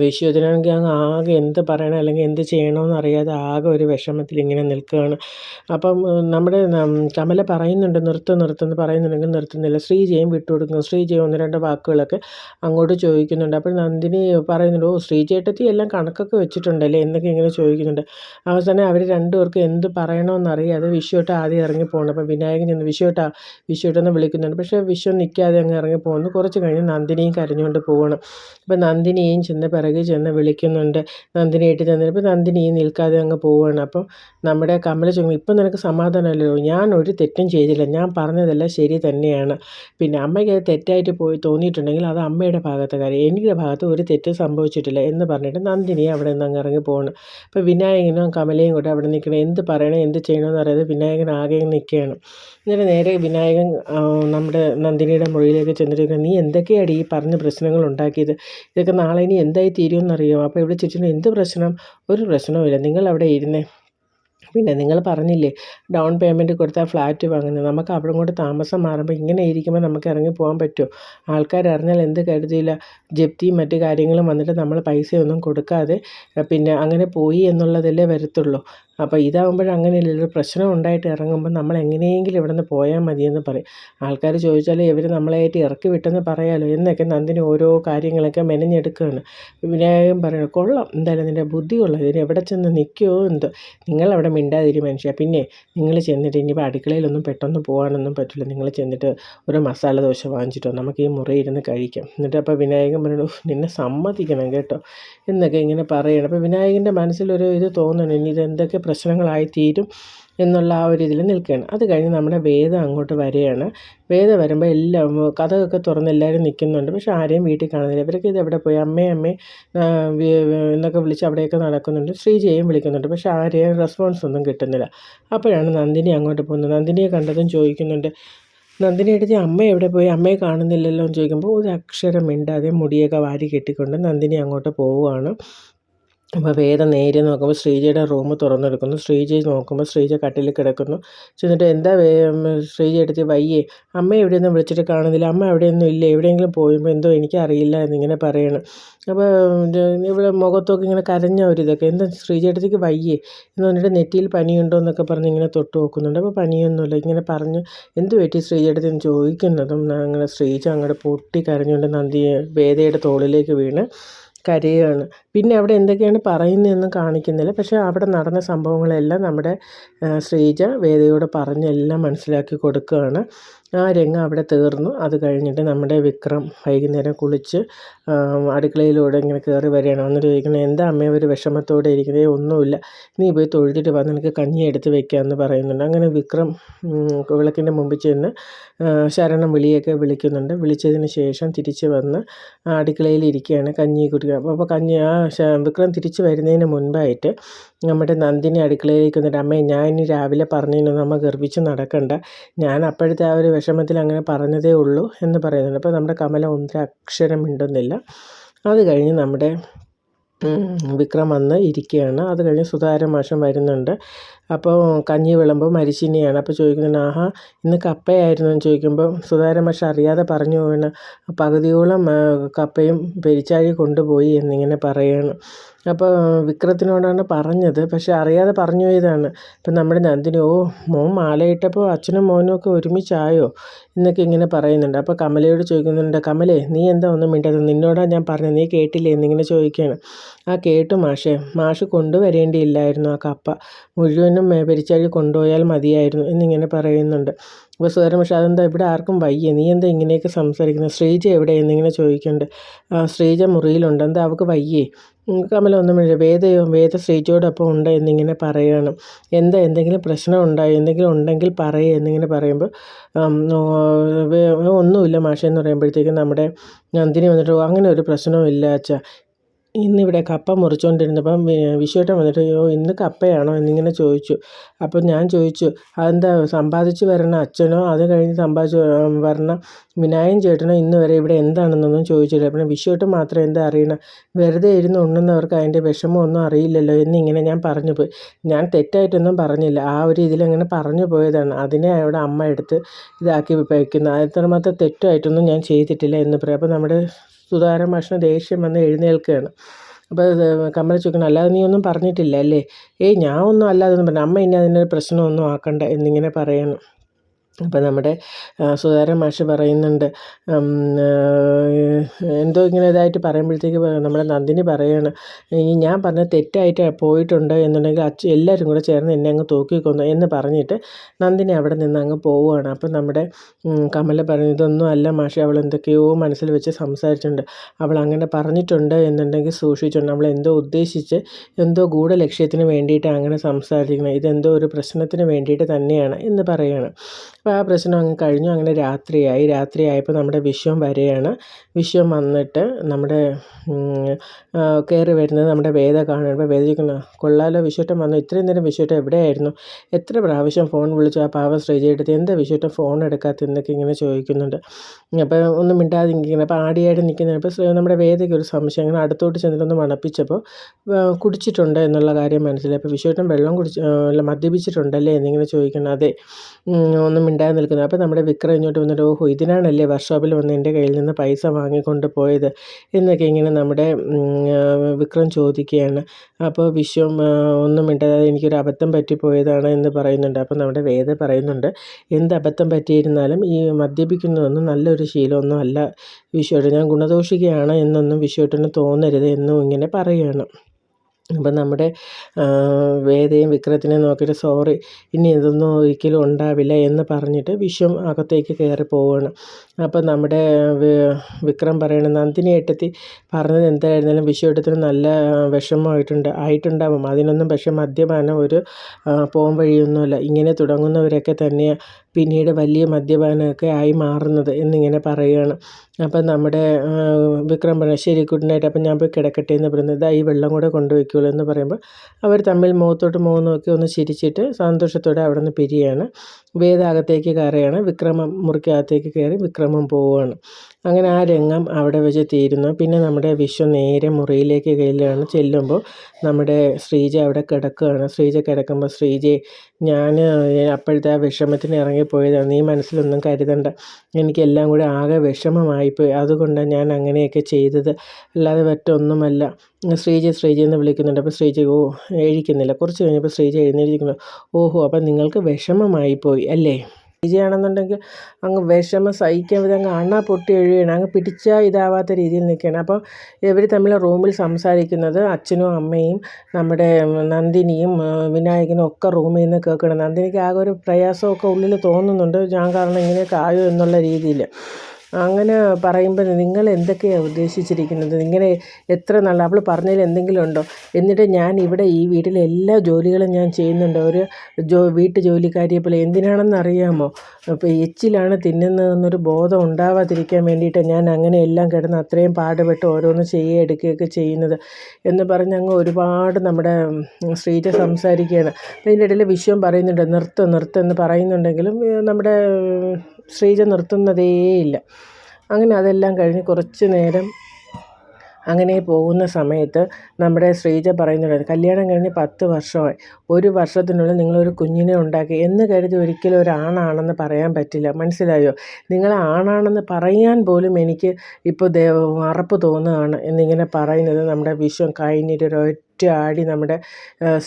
Speaker 1: വിശ്വതിനാണെങ്കിൽ ആകെ എന്ത് പറയണം അല്ലെങ്കിൽ എന്ത് ചെയ്യണമെന്ന് അറിയാതെ ആകെ ഒരു വിഷമത്തിൽ ഇങ്ങനെ നിൽക്കുകയാണ്. അപ്പം നമ്മുടെ കമല പറയുന്നുണ്ട് നിർത്ത് നിർത്തുന്നു പറയുന്നുണ്ടെങ്കിൽ നിർത്തുന്നില്ല. ശ്രീജയും വിട്ടുകൊടുക്കുന്നു. ശ്രീജയും ഒന്ന് രണ്ട് വാക്കുകളൊക്കെ അങ്ങോട്ട് ചോദിക്കുന്നുണ്ട്. അപ്പോൾ നന്ദിനി പറയുന്നുണ്ട് ഓ ശ്രീജേട്ടത്തി എല്ലാം കണക്കൊക്കെ വെച്ചിട്ടുണ്ടല്ലേ? എന്നൊക്കെ ഇങ്ങനെ ചോദിക്കുന്നുണ്ട്. അവസാനം അവർ രണ്ടുപേർക്കും എന്ത് പറയണമെന്നറിയാതെ വിശ്വട്ട് ആദ്യം ഇറങ്ങി പോകണം അപ്പം വിനായകൻ ഇന്ന് വിശ്വട്ടാ വിശ്വട്ടെന്ന് വിളിക്കുന്നുണ്ട്. പക്ഷേ വിശ്വം നിൽക്കാതെ അങ്ങ് ഇറങ്ങി പോകുന്നു കുറച്ച് കഴിഞ്ഞ് നന്ദിനിയും കരഞ്ഞുകൊണ്ട് പോകണം അപ്പോൾ നന്ദിനിയും ചെന്ന് പിറകിൽ ചെന്ന് വിളിക്കുന്നുണ്ട്. നന്ദിനി ഏട്ടി തന്നപ്പോൾ നന്ദിനിയും നിൽക്കാതെ അങ്ങ് പോവുകയാണ്. അപ്പം നമ്മുടെ കമല ചോദിക്കും ഇപ്പം നിനക്ക് സമാധാനമല്ലോ ഞാൻ ഒരു തെറ്റും ചെയ്തില്ല. ഞാൻ പറഞ്ഞതെല്ലാം ശരി തന്നെയാണ്. പിന്നെ അമ്മയ്ക്ക് അത് തെറ്റായിട്ട് പോയി തോന്നിയിട്ടുണ്ടെങ്കിൽ അത് അമ്മയുടെ ഭാഗത്തെ കാര്യം. എന്റെ ഭാഗത്ത് ഒരു തെറ്റ് സംഭവിച്ചിട്ടില്ല എന്ന് പറഞ്ഞിട്ട് നന്ദിനി അവിടെ നിന്ന് അങ്ങ് ഇറങ്ങി പോകണം അപ്പോൾ വിനായകനും കമലയും കൂടെ അവിടെ നിൽക്കണം എന്ത് പറയണം എന്ത് ചെയ്യണമെന്ന് അറിയാതെ വിനായകൻ ആകെ നിൽക്കുകയാണ്. എന്നിട്ട് നേരെ വിനായകൻ നമ്മുടെ നന്ദിനിയുടെ മുറിയിലേക്ക് ചെന്നിട്ട് നീ എന്തൊക്കെയാണ് ഈ പറഞ്ഞ പ്രശ്നങ്ങൾ ഉണ്ടാക്കിയത്? ഇതൊക്കെ നാളെ ഇനി എന്തായി തീരുമെന്നറിയോ അപ്പോൾ ഇവിടെ ചോദിച്ചു എന്ത് പ്രശ്നം? ഒരു പ്രശ്നവുമില്ല. നിങ്ങൾ അവിടെ ഇരുന്നേ. പിന്നെ നിങ്ങൾ പറഞ്ഞില്ലേ ഡൗൺ പേയ്മെന്റ് കൊടുത്താൽ ഫ്ലാറ്റ് വാങ്ങുന്നത്. നമുക്ക് അവിടെ കൂടെ താമസം മാറുമ്പോൾ ഇങ്ങനെ ഇരിക്കുമ്പോൾ നമുക്ക് ഇറങ്ങി പോകാൻ പറ്റുമോ? ആൾക്കാർ അറിഞ്ഞാൽ എന്ത് കരുതിയില്ല. ജപ്തിയും മറ്റ് കാര്യങ്ങളും വന്നിട്ട് നമ്മൾ പൈസയൊന്നും കൊടുക്കാതെ പിന്നെ അങ്ങനെ പോയി എന്നുള്ളതല്ലേ വരത്തുള്ളൂ. അപ്പോൾ ഇതാകുമ്പോൾ അങ്ങനെയല്ലല്ലോ പ്രശ്നം ഉണ്ടായിട്ട് ഇറങ്ങുമ്പോൾ നമ്മൾ എങ്ങനെയെങ്കിലും ഇവിടെ നിന്ന് പോയാൽ മതിയെന്ന് പറയും. ആൾക്കാർ ചോദിച്ചാൽ ഇവർ നമ്മളായിട്ട് ഇറക്കി വിട്ടെന്ന് പറയാമല്ലോ എന്നൊക്കെ നന്ദിനി ഓരോ കാര്യങ്ങളൊക്കെ മെനഞ്ഞെടുക്കുകയാണ് വിനായകൻ പറയണം കൊള്ളാം. എന്തായാലും നിന്റെ ബുദ്ധി കൊള്ളാം ഇതിന് എവിടെ ചെന്ന് നിൽക്കുമോ എന്തോ. നിങ്ങളവിടെ മിണ്ടാതിരി മനുഷ്യ. പിന്നെ നിങ്ങൾ ചെന്നിട്ട് ഇനിയിപ്പോൾ അടുക്കളയിലൊന്നും പെട്ടെന്ന് പോകാനൊന്നും പറ്റില്ല. നിങ്ങൾ ചെന്നിട്ട് ഒരു മസാല ദോശ വാങ്ങിച്ചിട്ടോ? നമുക്ക് ഈ മുറി ഇരുന്ന് കഴിക്കാം. എന്നിട്ട് അപ്പോൾ വിനായകൻ പറഞ്ഞു നിന്നെ സമ്മതിക്കണം കേട്ടോ. എന്നൊക്കെ ഇങ്ങനെ പറയണം. അപ്പോൾ വിനായകന്റെ മനസ്സിലൊരു ഇത് തോന്നണം. ഇനി ഇതെന്തൊക്കെ പ്രശ്നങ്ങളായി തീരും എന്നുള്ള ആ ഒരു ഇതിൽ നിൽക്കുകയാണ്. അത് കഴിഞ്ഞ് നമ്മുടെ വേദം അങ്ങോട്ട് വരികയാണ് വേദം വരുമ്പോൾ എല്ലാം കഥകൊക്കെ തുറന്ന് എല്ലാവരും നിൽക്കുന്നുണ്ട് പക്ഷേ ആരെയും വീട്ടിൽ കാണുന്നില്ല. ഇവരൊക്കെ ഇത് എവിടെ പോയി? അമ്മേ അമ്മേ എന്നൊക്കെ വിളിച്ച് അവിടെയൊക്കെ നടക്കുന്നുണ്ട്. ശ്രീജയും വിളിക്കുന്നുണ്ട്. പക്ഷേ ആരെയും റെസ്പോൺസ് ഒന്നും കിട്ടുന്നില്ല. അപ്പോഴാണ് നന്ദിനി അങ്ങോട്ട് പോകുന്നത്. നന്ദിനിയെ കണ്ടതും ചോദിക്കുന്നുണ്ട്. നന്ദിനി എടുത്ത് അമ്മ എവിടെ പോയി? അമ്മയെ കാണുന്നില്ലല്ലോ എന്ന് ചോദിക്കുമ്പോൾ ഒരു അക്ഷരം മിണ്ടാതെ മുടിയൊക്കെ വാരി കെട്ടിക്കൊണ്ട് നന്ദിനി അങ്ങോട്ട് പോവുകയാണ്. അപ്പോൾ വേദ നേരെ നോക്കുമ്പോൾ ശ്രീജയുടെ റൂം തുറന്നെടുക്കുന്നു. ശ്രീജ നോക്കുമ്പോൾ ശ്രീജ കട്ടിലിൽ കിടക്കുന്നു. ചെന്നിട്ട് എന്താ വേ ശ്രീജ എടുത്ത് വയ്യേ അമ്മ എവിടെയൊന്നും വിളിച്ചിട്ട് കാണുന്നില്ല. അമ്മ എവിടെയൊന്നും ഇല്ല? എവിടെയെങ്കിലും പോയുമ്പോൾ എന്തോ എനിക്കറിയില്ല എന്നിങ്ങനെ പറയണം. അപ്പോൾ ഇവിടെ മുഖത്തൊക്കെ ഇങ്ങനെ കരഞ്ഞ ഒരു ഇതൊക്കെ. എന്താ ശ്രീജ അടുത്തേക്ക് വയ്യേ എന്ന് പറഞ്ഞിട്ട് നെറ്റിയിൽ പനിയുണ്ടോ എന്നൊക്കെ പറഞ്ഞ് ഇങ്ങനെ തൊട്ട് നോക്കുന്നുണ്ട്. അപ്പോൾ പനിയൊന്നുമില്ല. ഇങ്ങനെ പറഞ്ഞ് എന്ത് പറ്റി ശ്രീജ അടുത്ത് ചോദിക്കുന്നതും അങ്ങനെ ശ്രീജ അങ്ങോട്ട് പൊട്ടി കരഞ്ഞുകൊണ്ട് നന്ദി വേദയുടെ തോളിലേക്ക് വീണ്. കരയുകയാണ് പിന്നെ അവിടെ എന്തൊക്കെയാണ് പറയുന്നതെന്നും കാണിക്കുന്നില്ല. പക്ഷേ അവിടെ നടന്ന സംഭവങ്ങളെല്ലാം നമ്മുടെ ശ്രീജ വേദയോട് പറഞ്ഞെല്ലാം മനസ്സിലാക്കി കൊടുക്കുകയാണ്. ആ രംഗം അവിടെ തീർന്നു. അത് കഴിഞ്ഞിട്ട് നമ്മുടെ വിക്രം വൈകുന്നേരം കുളിച്ച് അടുക്കളയിലൂടെ ഇങ്ങനെ കയറി വരികയാണ്. വന്നിട്ട് ചോദിക്കുന്നത് എന്താ അമ്മ ഒരു വിഷമത്തോടെ ഇരിക്കുന്നത് ഒന്നുമില്ല. നീ പോയി തൊഴുതിട്ട് വന്ന് നിനക്ക് കഞ്ഞി എടുത്ത് വെക്കാമെന്ന് പറയുന്നുണ്ട്. അങ്ങനെ വിക്രം വിളക്കിന്റെ മുമ്പിൽ ചെന്ന് ശരണം വിളിയൊക്കെ വിളിക്കുന്നുണ്ട്. വിളിച്ചതിന് ശേഷം തിരിച്ച് വന്ന് അടുക്കളയിൽ ഇരിക്കുകയാണ് കഞ്ഞി കുടിക്കുക. അപ്പോൾ അപ്പോൾ കഞ്ഞി ആ വിക്രം തിരിച്ച് വരുന്നതിന് മുൻപായിട്ട് നമ്മുടെ നന്ദിനി അടുക്കളയിലേക്ക് വന്നിട്ട് അമ്മേ ഞാൻ ഇനി രാവിലെ പറഞ്ഞതിനൊന്നും നമ്മൾ ഗർഭിച്ച് നടക്കണ്ട. ഞാൻ അപ്പോഴത്തെ ആ ഒരു വിഷമത്തിൽ അങ്ങനെ പറഞ്ഞതേ ഉള്ളൂ എന്ന് പറയുന്നുണ്ട്. അപ്പോൾ നമ്മുടെ കമല ഒന്നര അക്ഷരം മിണ്ടുന്നില്ല. അത് കഴിഞ്ഞ് നമ്മുടെ വിക്രം വന്ന് ഇരിക്കുകയാണ്. അത് കഴിഞ്ഞ് സുധാകരൻ മാഷം വരുന്നുണ്ട്. അപ്പോൾ കഞ്ഞി വിളമ്പും മരിച്ചിനിയാണ് അപ്പോൾ ചോദിക്കുന്നുണ്ട് ആഹാ ഇന്ന് കപ്പയായിരുന്നു? എന്ന് ചോദിക്കുമ്പോൾ സുധാകരൻ മാഷ് അറിയാതെ പറഞ്ഞു പോവാണ് പകുതിയോളം കപ്പയും പെരിച്ചാഴി കൊണ്ടുപോയി എന്നിങ്ങനെ പറയുകയാണ് അപ്പോൾ വിക്രത്തിനോടാണ് പറഞ്ഞത്. പക്ഷെ അറിയാതെ പറഞ്ഞു പോയതാണ്. ഇപ്പം നമ്മുടെ നന്ദിനി ഓ മോൻ മാലയിട്ടപ്പോൾ അച്ഛനും മോനും ഒക്കെ ഒരുമിച്ചായോ? എന്നൊക്കെ ഇങ്ങനെ പറയുന്നുണ്ട്. അപ്പോൾ കമലയോട് ചോദിക്കുന്നുണ്ട് കമലേ നീ എന്താ ഒന്നും മിണ്ടത്? നിന്നോടാണ് ഞാൻ പറഞ്ഞത്. നീ കേട്ടില്ലേ? എന്നിങ്ങനെ ചോദിക്കുകയാണ്. ആ കേട്ടു മാഷേ. മാഷ് കൊണ്ടുവരേണ്ടിയില്ലായിരുന്നു ആ കപ്പ. മുഴുവനും പെരിച്ചാഴി കൊണ്ടുപോയാൽ മതിയായിരുന്നു എന്നിങ്ങനെ പറയുന്നുണ്ട്. സുധാരൻ പക്ഷേ അതെന്താ ഇവിടെ ആർക്കും വയ്യ. നീ എന്താ ഇങ്ങനെയൊക്കെ സംസാരിക്കുന്നത്? ശ്രീജ എവിടെ എന്നിങ്ങനെ ചോദിക്കുന്നുണ്ട്. ശ്രീജ മുറിയിലുണ്ട്. എന്താ അവൾക്ക് വയ്യേ? കമല ഒന്നും വേണ്ട വേദയോ വേദ ശ്രീജയോടൊപ്പം ഉണ്ട് എന്നിങ്ങനെ പറയണം എന്താ എന്തെങ്കിലും പ്രശ്നം ഉണ്ടായോ? എന്തെങ്കിലും ഉണ്ടെങ്കിൽ പറയേ എന്നിങ്ങനെ പറയുമ്പോൾ ഒന്നുമില്ല മാഷെന്ന് പറയുമ്പോഴത്തേക്കും നമ്മുടെ നന്ദിനി വന്നിട്ട് അങ്ങനെ ഒരു പ്രശ്നവും ഇല്ല ഇന്നിവിടെ കപ്പ മുറിച്ചുകൊണ്ടിരുന്നപ്പം വിശ്വേട്ടൻ വന്നിട്ട് അയ്യോ ഇന്ന് കപ്പയാണോ? എന്നിങ്ങനെ ചോദിച്ചു. അപ്പം ഞാൻ ചോദിച്ചു അതെന്താ സമ്പാദിച്ച് വരണ അച്ഛനോ? അത് കഴിഞ്ഞ് സമ്പാദിച്ച് വരണ വിനായൻ ചേട്ടനോ ഇന്ന് വരെ ഇവിടെ എന്താണെന്നൊന്നും ചോദിച്ചില്ല. പിന്നെ വിശ്വേട്ടൻ മാത്രം എന്താ അറിയണം? വെറുതെ ഇരുന്ന് ഉണ്ണുന്നവർക്ക് അതിന്റെ വിഷമമൊന്നും അറിയില്ലല്ലോ എന്നിങ്ങനെ ഞാൻ പറഞ്ഞു പോയി. ഞാൻ തെറ്റായിട്ടൊന്നും പറഞ്ഞില്ല. ആ ഒരു ഇതിലങ്ങനെ പറഞ്ഞു പോയതാണ്. അതിനെ അവിടെ അമ്മ എടുത്ത് ഇതാക്കി വയ്ക്കുന്നത് അത്രമാത്രം തെറ്റായിട്ടൊന്നും ഞാൻ ചെയ്തിട്ടില്ല എന്ന് പറയും. അപ്പോൾ നമ്മുടെ സുതാര മാഷിന് ദേഷ്യം വന്ന് എഴുന്നേൽക്കുകയാണ്. അപ്പോൾ കമല ചോദിക്കണം അല്ലാതെ നീ ഒന്നും പറഞ്ഞിട്ടില്ല അല്ലേ? ഏയ് ഞാൻ ഒന്നും അല്ലാതെ ഒന്നും പറഞ്ഞു അമ്മ ഇനി അതിനൊരു പ്രശ്നമൊന്നും ആക്കണ്ട എന്നിങ്ങനെ പറയണം. അപ്പോൾ നമ്മുടെ സുധാകരൻ മാഷ് പറയുന്നുണ്ട് എന്തോ ഇങ്ങനെ ഇതായിട്ട് പറയുമ്പോഴത്തേക്ക് നമ്മുടെ നന്ദിനി പറയാണ് ഇനി ഞാൻ പറഞ്ഞ തെറ്റായിട്ട് പോയിട്ടുണ്ട് എന്നുണ്ടെങ്കിൽ അച്ഛൻ എല്ലാവരും കൂടെ ചേർന്ന് എന്നെ അങ്ങ് തൂക്കിക്കൊന്നു എന്ന് പറഞ്ഞിട്ട് നന്ദിനി അവിടെ നിന്ന് അങ്ങ് പോവുകയാണ്. അപ്പം നമ്മുടെ കമല പറഞ്ഞു ഇതൊന്നും അല്ല മാഷെ അവൾ എന്തൊക്കെയോ മനസ്സിൽ വെച്ച് സംസാരിച്ചിട്ടുണ്ട്. അവൾ അങ്ങനെ പറഞ്ഞിട്ടുണ്ട് എന്നുണ്ടെങ്കിൽ സൂക്ഷിച്ചിട്ടുണ്ട് നമ്മൾ എന്തോ ഉദ്ദേശിച്ച് എന്തോ ഗൂഢ ലക്ഷ്യത്തിന് വേണ്ടിയിട്ട് അങ്ങനെ സംസാരിക്കുന്നത് ഇതെന്തോ ഒരു പ്രശ്നത്തിന് വേണ്ടിയിട്ട് തന്നെയാണ് എന്ന് പറയുകയാണ് അപ്പോൾ ആ പ്രശ്നം അങ്ങ് കഴിഞ്ഞു. അങ്ങനെ രാത്രിയായി. രാത്രിയായപ്പോൾ നമ്മുടെ വിശ്വം വരെയാണ്. വിശ്വം വന്നിട്ട് നമ്മുടെ കയറി വരുന്നത് നമ്മുടെ വേദ കാണുമ്പോൾ വേദ ചോദിക്കുന്നു കൊള്ളാലോ വിശ്വട്ടം വന്നു. ഇത്രയും നേരം വിശ്വട്ടം എവിടെയായിരുന്നു? എത്ര പ്രാവശ്യം ഫോൺ വിളിച്ചു ആ പാവ ശ്രീജയെടുത്ത് എന്താ വിശ്വട്ടം ഫോൺ എടുക്കാത്ത എന്നൊക്കെ ഇങ്ങനെ ചോദിക്കുന്നുണ്ട്. അപ്പോൾ ഒന്നും മിണ്ടാതെ ഇരിക്കുന്നത് അപ്പോൾ ആടിയായിട്ട് നിൽക്കുന്ന അപ്പോൾ നമ്മുടെ വേദയ്ക്ക് ഒരു സംശയം. അങ്ങനെ അടുത്തോട്ട് ചെന്നിട്ടൊന്ന് മണപ്പിച്ചപ്പോൾ കുടിച്ചിട്ടുണ്ട് എന്നുള്ള കാര്യം മനസ്സിലായി. അപ്പോൾ വിശ്വട്ടം വെള്ളം കുടിച്ച് മദ്യപിച്ചിട്ടുണ്ടല്ലേ എന്നിങ്ങനെ ചോദിക്കണം അതെ. ഒന്നും മിണ്ടാതെ നിൽക്കുന്നത്. അപ്പോൾ നമ്മുടെ വിക്രം ഇങ്ങോട്ട് വന്നിട്ട് ഓഹോ ഇതിനാണല്ലേ വർക്ക്ഷോപ്പിൽ വന്ന് എന്റെ കയ്യിൽ നിന്ന് പൈസ വാങ്ങിക്കൊണ്ട് പോയത്? എന്നൊക്കെ ഇങ്ങനെ നമ്മുടെ വിക്രം ചോദിക്കുകയാണ്. അപ്പോൾ വിശ്വം ഒന്നും മിണ്ടാതെ എനിക്കൊരു അബദ്ധം പറ്റിപ്പോയതാണ് എന്ന് പറയുന്നുണ്ട്. അപ്പോൾ നമ്മുടെ വേദ പറയുന്നുണ്ട് എന്ത് അബദ്ധം പറ്റിയിരുന്നാലും ഈ മദ്യപിക്കുന്നതൊന്നും നല്ലൊരു ശീലമൊന്നും അല്ല വിശ്വട്ട് ഞാൻ ഗുണദോഷികയാണ് എന്നൊന്നും വിശ്വട്ടിന് തോന്നരുത് എന്നും ഇങ്ങനെ പറയുകയാണ്. അപ്പം നമ്മുടെ വേദയും വിക്രത്തിനെയും നോക്കിയിട്ട് സോറി ഇനി ഇതൊന്നും ഒരിക്കലും ഉണ്ടാവില്ല എന്ന് പറഞ്ഞിട്ട് വിശ്വം അകത്തേക്ക് കയറി പോവുകയാണ് അപ്പം നമ്മുടെ വിക്രം പറയണ നന്ദിനി ഏട്ടത്തി പറഞ്ഞത് എന്തായിരുന്നാലും വിശ്വട്ടത്തിന് നല്ല വിഷമമായിട്ടുണ്ട് ആയിട്ടുണ്ടാവും. അതിനൊന്നും പക്ഷേ മദ്യപാനം ഒരു പോം വഴിയൊന്നുമില്ല. ഇങ്ങനെ തുടങ്ങുന്നവരൊക്കെ തന്നെയാണ് പിന്നീട് വലിയ മദ്യപാനമൊക്കെ ആയി മാറുന്നത് എന്നിങ്ങനെ പറയുകയാണ്. അപ്പം നമ്മുടെ വിക്രം പറഞ്ഞു ശരി ഗുഡ് നൈറ്റ്. അപ്പം ഞാൻ പോയി കിടക്കട്ടെ എന്ന് പറയുന്നത് ഇതാ ഈ വെള്ളം കൂടെ കൊണ്ടുപോയിക്കോളൂ എന്ന് പറയുമ്പോൾ അവർ തമ്മിൽ മുഖത്തോട്ട് മുഖം നോക്കി ഒന്ന് ചിരിച്ചിട്ട് സന്തോഷത്തോടെ അവിടെ നിന്ന് പിരിയാണ്. വേദാകത്തേക്ക് കയറുകയാണ്. വിക്രമം മുറിക്കകത്തേക്ക് കയറി വിക്രമം പോവുകയാണ് അങ്ങനെ ആ രംഗം അവിടെ വെച്ച് തീരുന്നു. പിന്നെ നമ്മുടെ വിശ്വ നേരെ മുറിയിലേക്ക് കയ്യിലാണ് ചെല്ലുമ്പോൾ നമ്മുടെ ശ്രീജ അവിടെ കിടക്കുകയാണ്. ശ്രീജ കിടക്കുമ്പോൾ ശ്രീജയെ ഞാൻ അപ്പോഴത്തെ ആ വിഷമത്തിന് ഇറങ്ങിപ്പോയതാണ് നീ മനസ്സിലൊന്നും കരുതണ്ട. എനിക്കെല്ലാം കൂടെ ആകെ വിഷമമായിപ്പോയി. അതുകൊണ്ട് ഞാൻ അങ്ങനെയൊക്കെ ചെയ്തത്. അല്ലാതെ മറ്റൊന്നുമല്ല. ശ്രീജ ശ്രീജ എന്ന് വിളിക്കുന്നുണ്ട്. അപ്പോൾ ശ്രീജ ഓ എഴുതിക്കുന്നില്ല. കുറച്ച് കഴിഞ്ഞപ്പോൾ ശ്രീജ എഴുന്നേറ്റിരിക്കുന്നു. ഓഹോ അപ്പം നിങ്ങൾക്ക് വിഷമമായി പോയി അല്ലേ? വിജയാണെന്നുണ്ടെങ്കിൽ അങ്ങ് വിഷമം സഹിക്കാൻ വിധം അങ്ങ് അണ പൊട്ടി എഴുകയാണ് അങ്ങ് പിടിച്ചാൽ ഇതാവാത്ത രീതിയിൽ നിൽക്കുകയാണ്. അപ്പോൾ ഇവർ തമ്മിൽ റൂമിൽ സംസാരിക്കുന്നത് അച്ഛനും അമ്മയും നമ്മുടെ നന്ദിനിയും വിനായകനും ഒക്കെ റൂമിൽ നിന്ന് കേൾക്കണം. നന്ദിനിക്ക് ആകെ ഒരു പ്രയാസമൊക്കെ ഉള്ളിൽ തോന്നുന്നുണ്ട്. ഞാൻ കാരണം ഇങ്ങനെയൊക്കെ ആയോ എന്നുള്ള രീതിയിൽ. അങ്ങനെ പറയുമ്പോൾ നിങ്ങൾ എന്തൊക്കെയാണ് ഉദ്ദേശിച്ചിരിക്കുന്നത്? ഇങ്ങനെ എത്ര നാൾ അവൾ പറഞ്ഞതിൽ എന്തെങ്കിലും ഉണ്ടോ? എന്നിട്ട് ഞാൻ ഇവിടെ ഈ വീട്ടിലെ എല്ലാ ജോലികളും ഞാൻ ചെയ്യുന്നുണ്ട്. ഒരു ജോ വീട്ടു ജോലിക്കാരിയെ പോലെ എന്തിനാണെന്ന് അറിയാമോ? ഇപ്പോൾ എച്ചിലാണ് തിന്നുന്നതെന്നൊരു ബോധം ഉണ്ടാവാതിരിക്കാൻ വേണ്ടിയിട്ട് ഞാൻ അങ്ങനെ എല്ലാം കിടന്ന് അത്രയും പാടുപെട്ട് ഓരോന്ന് ചെയ്യുക എടുക്കുകയൊക്കെ ചെയ്യുന്നത്. എന്ന് പറഞ്ഞ് അങ്ങ് ഒരുപാട് നമ്മുടെ ശ്രീജ സംസാരിക്കുകയാണ്. അപ്പോൾ ഇതിന്റെ ഇടയിൽ വിഷയം പറയുന്നുണ്ട് നിർത്ത് നിർത്ത് എന്ന് പറയുന്നുണ്ടെങ്കിലും നമ്മുടെ ശ്രീജ നിർത്തുന്നതേയില്ല അങ്ങനെ അതെല്ലാം കഴിഞ്ഞ് കുറച്ച് നേരം അങ്ങനെ പോകുന്ന സമയത്ത് നമ്മുടെ ശ്രീജ പറയുന്നുണ്ട് കല്യാണം കഴിഞ്ഞ് പത്ത് വർഷമായി. ഒരു വർഷത്തിനുള്ളിൽ നിങ്ങളൊരു കുഞ്ഞിനെ ഉണ്ടാക്കി. എന്ന് കരുതി ഒരിക്കലും ഒരാണാണെന്ന് പറയാൻ പറ്റില്ല. മനസ്സിലായോ? നിങ്ങൾ ആണാണെന്ന് പറയാൻ പോലും എനിക്ക് ഇപ്പോൾ ദേ അറപ്പ് തോന്നുകയാണ് എന്നിങ്ങനെ പറയുന്നത് നമ്മുടെ വിശ്വം കഴിഞ്ഞിട്ട് ഒരൊറ്റ ആടി നമ്മുടെ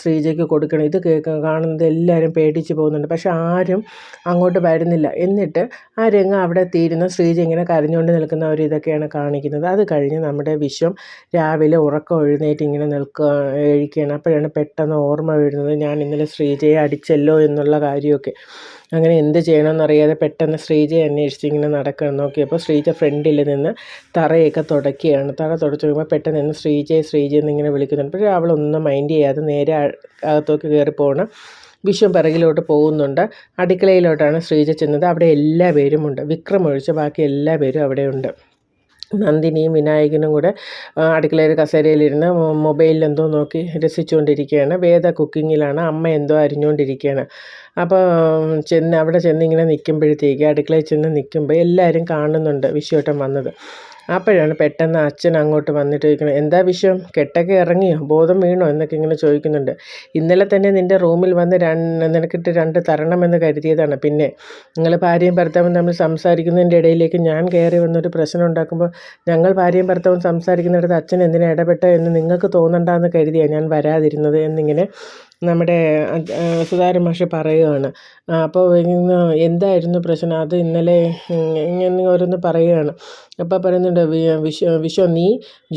Speaker 1: ശ്രീജയ്ക്ക് കൊടുക്കണം. ഇത് കേൾക്കുക കാണുന്നത് എല്ലാവരും പേടിച്ച് പോകുന്നുണ്ട്. പക്ഷെ ആരും അങ്ങോട്ട് വരുന്നില്ല. എന്നിട്ട് ആ രംഗം അവിടെ തീരുന്ന ശ്രീജ ഇങ്ങനെ കരഞ്ഞുകൊണ്ട് നിൽക്കുന്ന ഒരു ഇതൊക്കെയാണ് കാണിക്കുന്നത്. അത് കഴിഞ്ഞ് നമ്മുടെ വിശ്വം രാവിലെ ഉറക്കം എഴുന്നേറ്റ് ഇങ്ങനെ നിൽക്കുക എഴുതിക്കുകയാണ് അപ്പോഴാണ് പെട്ടെന്ന് ഓർമ്മ വരുന്നത് ഞാൻ ഇന്നലെ ശ്രീജയെ അടിച്ചല്ലോ എന്നുള്ള കാര്യമൊക്കെ. അങ്ങനെ എന്ത് ചെയ്യണമെന്നറിയാതെ പെട്ടെന്ന് ശ്രീജയെ അന്വേഷിച്ച് ഇങ്ങനെ നടക്കാൻ നോക്കിയപ്പോൾ ശ്രീജ ഫ്രണ്ടിൽ നിന്ന് തറയൊക്കെ തുടക്കുകയാണ് തറ തുടച്ചു നോക്കുമ്പോൾ പെട്ടെന്ന് നിന്ന് ശ്രീജയെ ശ്രീജയെ എന്നിങ്ങനെ വിളിക്കുന്നുണ്ട്. പക്ഷേ അവളൊന്നും മൈൻഡ് ചെയ്യാതെ നേരെ അകത്തോക്ക് കയറി പോകണം വിശ്വം പിറകിലോട്ട് പോകുന്നുണ്ട്. അടുക്കളയിലോട്ടാണ് ശ്രീജ ചെന്നത്. അവിടെ എല്ലാ പേരുമുണ്ട്. വിക്രം ഒഴിച്ച് ബാക്കി എല്ലാ പേരും അവിടെയുണ്ട്. നന്ദിനിയും വിനായകനും കൂടെ അടുക്കളയിൽ കസേരയിലിരുന്ന് മൊബൈലിൽ എന്തോ നോക്കി രസിച്ചുകൊണ്ടിരിക്കുകയാണ്. വേദ കുക്കിങ്ങിലാണ് അമ്മ എന്തോ അരിഞ്ഞുകൊണ്ടിരിക്കുകയാണ്. അപ്പോൾ ചെന്ന് അവിടെ ചെന്ന് ഇങ്ങനെ നിൽക്കുമ്പോഴത്തേക്ക് അടുക്കളയിൽ ചെന്ന് നിൽക്കുമ്പോൾ എല്ലാവരും കാണുന്നുണ്ട് വിശ്വട്ടം വന്നത്. അപ്പോഴാണ് പെട്ടെന്ന് അച്ഛൻ അങ്ങോട്ട് വന്നിട്ട് ചോദിക്കുന്നത് എന്താ വിഷയം കെട്ടൊക്കെ ഇറങ്ങിയോ? ബോധം വീണോ? എന്നൊക്കെ ഇങ്ങനെ ചോദിക്കുന്നുണ്ട്. ഇന്നലെ തന്നെ നിന്റെ റൂമിൽ വന്ന് രണ്ട് നിനക്കിട്ട് രണ്ട് തരണമെന്ന് കരുതിയതാണ്. പിന്നെ നിങ്ങൾ ഭാര്യയും ഭർത്താവും തമ്മിൽ സംസാരിക്കുന്നതിന്റെ ഇടയിലേക്ക് ഞാൻ കയറി വന്നൊരു പ്രശ്നം ഉണ്ടാക്കുമ്പോൾ ഞങ്ങൾ ഭാര്യയും ഭർത്താവും സംസാരിക്കുന്നിടത്ത് അച്ഛൻ എന്തിനാ ഇടപെട്ട എന്ന് നിങ്ങൾക്ക് തോന്നണ്ടെന്ന് കരുതിയാണ് ഞാൻ വരാതിരുന്നത് എന്നിങ്ങനെ നമ്മുടെ സുതാര മാഷ് പറയുകയാണ് അപ്പോൾ എന്തായിരുന്നു പ്രശ്നം? അത് ഇന്നലെ ഇങ്ങനെ ഓരോന്ന് പറയുകയാണ് അപ്പോൾ പറയുന്നുണ്ട് വിശ്വ വിശ്വ നീ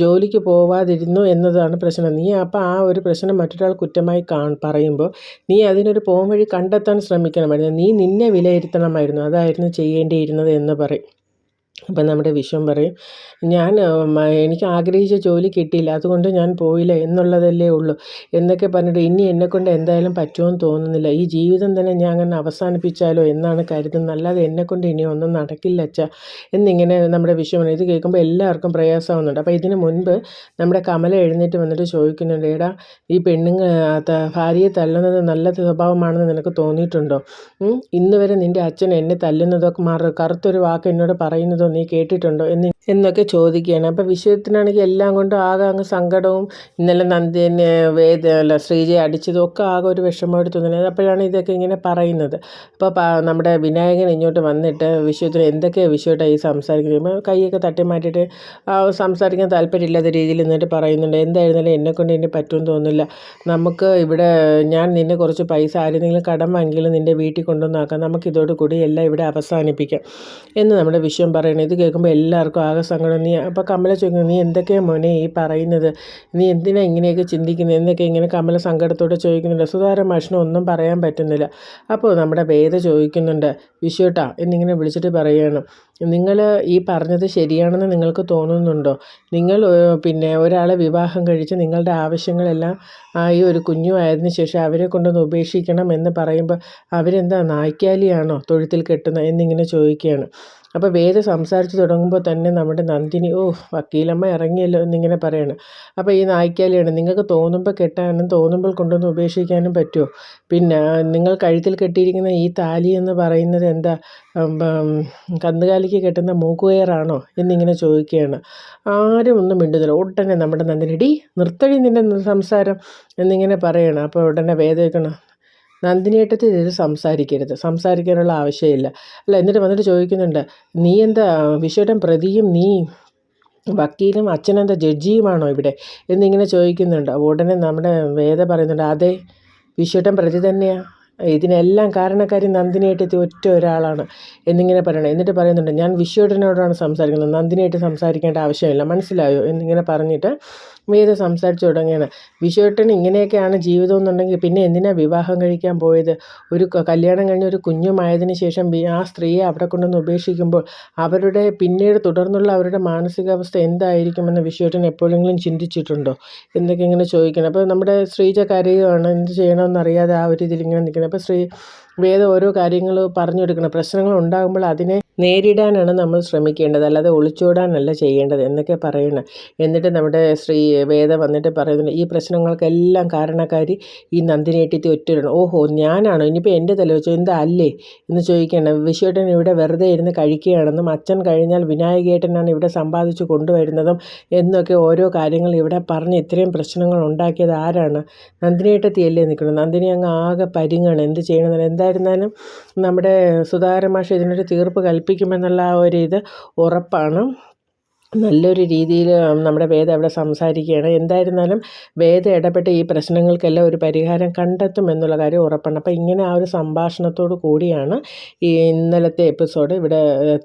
Speaker 1: ജോലിക്ക് പോവാതിരുന്നു എന്നതാണ് പ്രശ്നം. നീ അപ്പം ആ ഒരു പ്രശ്നം മറ്റൊരാൾ കുറ്റമായി കാ പറയുമ്പോൾ നീ അതിനൊരു പോംവഴി കണ്ടെത്താൻ ശ്രമിക്കണമായിരുന്നു നീ നിന്നെ വിലയിരുത്തണമായിരുന്നു. അതായിരുന്നു ചെയ്യേണ്ടിയിരുന്നത് എന്ന് പറയും. അപ്പം നമ്മുടെ വിശ്വം പറയും ഞാൻ എനിക്ക് ആഗ്രഹിച്ച ജോലി കിട്ടിയില്ല അതുകൊണ്ട് ഞാൻ പോയില്ല എന്നുള്ളതല്ലേ ഉള്ളൂ. എന്നൊക്കെ പറഞ്ഞിട്ട് ഇനി എന്നെക്കൊണ്ട് എന്തായാലും പറ്റുമെന്ന് തോന്നുന്നില്ല. ഈ ജീവിതം തന്നെ ഞാൻ അങ്ങനെ അവസാനിപ്പിച്ചാലോ എന്നാണ് കരുതുന്നത്. അല്ലാതെ എന്നെക്കൊണ്ട് ഇനി ഒന്നും നടക്കില്ല അച്ഛ എന്നിങ്ങനെ നമ്മുടെ വിശ്വം ഇത് കേൾക്കുമ്പോൾ എല്ലാവർക്കും പ്രയാസമാവുന്നുണ്ട്. അപ്പോൾ ഇതിന് മുൻപ് നമ്മുടെ കമല എഴുന്നേറ്റ് വന്നിട്ട് ചോദിക്കുന്നുണ്ട് ഏടാ ഈ പെണ്ണുങ്ങൾ ഭാര്യയെ തല്ലുന്നത് നല്ല സ്വഭാവമാണെന്ന് നിനക്ക് തോന്നിയിട്ടുണ്ടോ? ഇന്ന് വരെ നിന്റെ അച്ഛൻ എന്നെ തല്ലുന്നതൊക്കെ മാറും കറുത്തൊരു വാക്ക് എന്നോട് പറയുന്നതോ നീ കേട്ടിട്ടുണ്ടോ? എന്ന് എന്നൊക്കെ ചോദിക്കുകയാണ്. അപ്പോൾ വിശ്വത്തിനാണെങ്കിൽ എല്ലാം കൊണ്ടും ആകെ അങ്ങ് സങ്കടവും ഇന്നലെ നന്ദിനെ വേദ അല്ല ശ്രീജയെ അടിച്ചതും ഒക്കെ ആകെ ഒരു വിഷമമായിട്ട് തോന്നുന്നത്. അപ്പോഴാണ് ഇതൊക്കെ ഇങ്ങനെ പറയുന്നത്. അപ്പോൾ നമ്മുടെ വിനായകൻ ഇങ്ങോട്ട് വന്നിട്ട് വിശ്വത്തിന് എന്തൊക്കെയാണ് വിശ്വമായിട്ട് ഈ സംസാരിക്കുന്നത്? കൈയൊക്കെ തട്ടി മാറ്റിയിട്ട് സംസാരിക്കാൻ താല്പര്യമില്ലാത്ത രീതിയിൽ നിന്നിട്ട് പറയുന്നുണ്ട്. എന്തായിരുന്നാലും എന്നെക്കൊണ്ട് ഇനി പറ്റുമെന്ന് തോന്നുന്നില്ല. നമുക്ക് ഇവിടെ ഞാൻ നിന്നെ കുറച്ച് പൈസ ആരെങ്കിലും കടം വാങ്ങിയെങ്കിലും നിന്റെ വീട്ടിൽ കൊണ്ടുവന്നാക്കാം നമുക്ക് ഇതോടുകൂടി എല്ലാം ഇവിടെ അവസാനിപ്പിക്കാം. എന്ന് നമ്മുടെ വിഷയം പറയണം ഇത് കേൾക്കുമ്പോൾ എല്ലാവർക്കും ആകെ സങ്കടം. നീ അപ്പോൾ കമല ചോദിക്കുന്നു നീ എന്തൊക്കെയാണ് മോനെ ഈ പറയുന്നത്? നീ എന്തിനാ ഇങ്ങനെയൊക്കെ ചിന്തിക്കുന്നത് എന്നൊക്കെ ഇങ്ങനെ കമല സങ്കടത്തോടെ ചോദിക്കുന്നുണ്ട്. സുധാര മാഷിന് ഒന്നും പറയാൻ പറ്റുന്നില്ല. അപ്പോൾ നമ്മുടെ വേദ ചോദിക്കുന്നുണ്ട് വിശ്വട്ടാ എന്നിങ്ങനെ വിളിച്ചിട്ട് പറയുകയാണ് നിങ്ങൾ ഈ പറഞ്ഞത് ശരിയാണെന്ന് നിങ്ങൾക്ക് തോന്നുന്നുണ്ടോ? നിങ്ങൾ പിന്നെ ഒരാളെ വിവാഹം കഴിച്ച് നിങ്ങളുടെ ആവശ്യങ്ങളെല്ലാം ഈ ഒരു കുഞ്ഞു കുഞ്ഞുമായതിനു ശേഷം അവരെ കൊണ്ടൊന്ന് ഉപേക്ഷിക്കണം എന്ന് പറയുമ്പോൾ അവരെന്താ നായ്ക്കാലിയാണോ തൊഴുത്തിൽ കെട്ടുന്നത്? എന്നിങ്ങനെ ചോദിക്കുകയാണ്. അപ്പോൾ വേദ സംസാരിച്ച് തുടങ്ങുമ്പോൾ തന്നെ നമ്മുടെ നന്ദിനി ഓ വക്കീലമ്മ ഇറങ്ങിയല്ലോ എന്നിങ്ങനെ പറയണം. അപ്പോൾ ഈ നായ്ക്കാലിയാണ് നിങ്ങൾക്ക് തോന്നുമ്പോൾ കെട്ടാനും തോന്നുമ്പോൾ കൊണ്ടുവന്ന് ഉപേക്ഷിക്കാനും പറ്റുമോ? പിന്നെ നിങ്ങൾ കഴുത്തിൽ കെട്ടിയിരിക്കുന്ന ഈ താലി എന്ന് പറയുന്നത് എന്താ? കന്നുകാലിക്ക് കെട്ടുന്ന മൂക്കുകയറാണോ എന്നിങ്ങനെ ചോദിക്കുകയാണ്. ആരും ഒന്നും മിണ്ടുന്നില്ല. ഉടനെ നമ്മുടെ നന്ദിനി ഡി നിർത്തഴി നിന്റെ സംസാരം എന്നിങ്ങനെ പറയണം. അപ്പോൾ ഉടനെ വേദ നന്ദിനിയേട്ടത്തി ഇതിൽ സംസാരിക്കരുത്. സംസാരിക്കാനുള്ള ആവശ്യമില്ല. അല്ല എന്നിട്ട് വന്നിട്ട് ചോദിക്കുന്നുണ്ട് നീ എന്താ വിഷയുടെ പ്രതിയും നീ വക്കീലും അച്ഛനെന്താ ജഡ്ജിയുമാണോ ഇവിടെ? എന്നിങ്ങനെ ചോദിക്കുന്നുണ്ട്. ഉടനെ നമ്മുടെ വേദ പറയുന്നുണ്ട് അതെ വിശ്വട്ടൻ പ്രതി തന്നെയാണ് ഇതിനെല്ലാം കാരണക്കാരി നന്ദിനിയേട്ടത്തി ഒറ്റ ഒരാളാണ്. എന്നിങ്ങനെ പറയണം. എന്നിട്ട് പറയുന്നുണ്ട് ഞാൻ വിശ്വടനോടാണ് സംസാരിക്കുന്നത്. നന്ദിനിയായിട്ട് സംസാരിക്കേണ്ട ആവശ്യമില്ല. മനസ്സിലായോ? എന്നിങ്ങനെ പറഞ്ഞിട്ട് വേദ സംസാരിച്ചു തുടങ്ങിയാണ് വിശ്വേട്ടൻ ഇങ്ങനെയൊക്കെയാണ് ജീവിതം എന്നുണ്ടെങ്കിൽ പിന്നെ എന്തിനാണ് വിവാഹം കഴിക്കാൻ പോയത്? ഒരു കല്യാണം കഴിഞ്ഞ് ഒരു കുഞ്ഞുമായതിനു ശേഷം ആ സ്ത്രീയെ അവിടെ കൊണ്ടുവന്ന് ഉപേക്ഷിക്കുമ്പോൾ അവരുടെ പിന്നീട് തുടർന്നുള്ള അവരുടെ മാനസികാവസ്ഥ എന്തായിരിക്കുമെന്ന് വിശ്വേട്ടൻ എപ്പോഴെങ്കിലും ചിന്തിച്ചിട്ടുണ്ടോ? എന്തൊക്കെ ഇങ്ങനെ ചോദിക്കണം. അപ്പോൾ നമ്മുടെ ശ്രീജ കരയുകയാണ് എന്ത് ചെയ്യണമെന്നറിയാതെ ആ ഒരു ഇതിൽ ഇങ്ങനെ നിൽക്കുന്നത്. അപ്പോൾ ശ്രീ വേദം ഓരോ കാര്യങ്ങൾ പറഞ്ഞു കൊടുക്കണം പ്രശ്നങ്ങൾ ഉണ്ടാകുമ്പോൾ അതിനെ നേരിടാനാണ് നമ്മൾ ശ്രമിക്കേണ്ടത്. അല്ലാതെ ഒളിച്ചോടാനല്ല ചെയ്യേണ്ടത് എന്നൊക്കെ പറയണം. എന്നിട്ട് നമ്മുടെ ശ്രീ വേദ വന്നിട്ട് പറയുന്നുണ്ട് ഈ പ്രശ്നങ്ങൾക്കെല്ലാം കാരണക്കാരി ഈ നന്ദിനേട്ടിത്തി ഒറ്റയാണ് ഓഹോ ഞാനാണോ? ഇനിയിപ്പോൾ എന്റെ തല വെച്ചോ? എന്താ അല്ലേ? എന്ന് ചോദിക്കണം വിശ്വേട്ടൻ ഇവിടെ വെറുതെ ഇരുന്ന് കഴിക്കുകയാണെന്നും അച്ഛൻ കഴിഞ്ഞാൽ വിനായകേട്ടനാണ് ഇവിടെ സമ്പാദിച്ചു കൊണ്ടുവരുന്നതും എന്നൊക്കെ ഓരോ കാര്യങ്ങൾ ഇവിടെ പറഞ്ഞ് ഇത്രയും പ്രശ്നങ്ങൾ ഉണ്ടാക്കിയത് ആരാണ്? നന്ദിനിയേട്ടത്തിയല്ലേ നിൽക്കുന്നത്. നന്ദിനി അങ്ങ് ആകെ പരിങ്ങാണ്. എന്ത് ചെയ്യണമെന്ന് എന്തായിരുന്നാലും നമ്മുടെ സുധാകരൻ മാഷ് ഇതിനൊരു തീർപ്പ് കൽപ്പിക്കുമെന്നുള്ള ആ ഒരു ഇത് ഉറപ്പാണ്. നല്ലൊരു രീതിയിൽ നമ്മുടെ വേദ അവിടെ സംസാരിക്കുകയാണ്. എന്തായിരുന്നാലും വേദ ഇടപെട്ട് ഈ പ്രശ്നങ്ങൾക്കെല്ലാം ഒരു പരിഹാരം കണ്ടെത്തും എന്നുള്ള കാര്യം ഉറപ്പാണ്. അപ്പോൾ ഇങ്ങനെ ആ ഒരു സംഭാഷണത്തോടു കൂടിയാണ് ഈ ഇന്നലത്തെ എപ്പിസോഡ് ഇവിടെ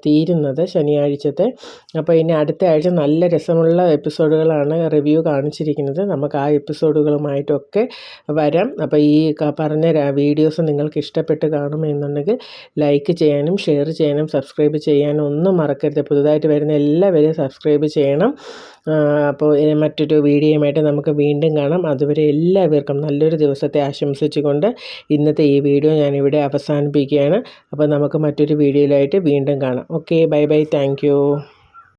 Speaker 1: തീരുന്നത് ശനിയാഴ്ചത്തെ. അപ്പോൾ ഇനി അടുത്ത ആഴ്ച നല്ല രസമുള്ള എപ്പിസോഡുകളാണ് റിവ്യൂ കാണിച്ചിരിക്കുന്നത്. നമുക്ക് ആ എപ്പിസോഡുകളുമായിട്ടൊക്കെ വരാം. അപ്പോൾ ഈ പറഞ്ഞ വീഡിയോസ് നിങ്ങൾക്ക് ഇഷ്ടപ്പെട്ട് കാണുമെന്നുണ്ടെങ്കിൽ ലൈക്ക് ചെയ്യാനും ഷെയർ ചെയ്യാനും സബ്സ്ക്രൈബ് ചെയ്യാനും ഒന്നും മറക്കരുത്. പുതുതായിട്ട് വരുന്ന എല്ലാവരെയും സബ്സ്ക്രൈബ് ചെയ്യണം. അപ്പോൾ മറ്റൊരു വീഡിയോയുമായിട്ട് നമുക്ക് വീണ്ടും കാണാം. അതുവരെ എല്ലാവർക്കും നല്ലൊരു ദിവസത്തെ ആശംസിച്ചുകൊണ്ട് ഇന്നത്തെ ഈ വീഡിയോ ഞാനിവിടെ അവസാനിപ്പിക്കുകയാണ്. അപ്പോൾ നമുക്ക് മറ്റൊരു വീഡിയോയിലായിട്ട് വീണ്ടും കാണാം. Okay bye bye. താങ്ക്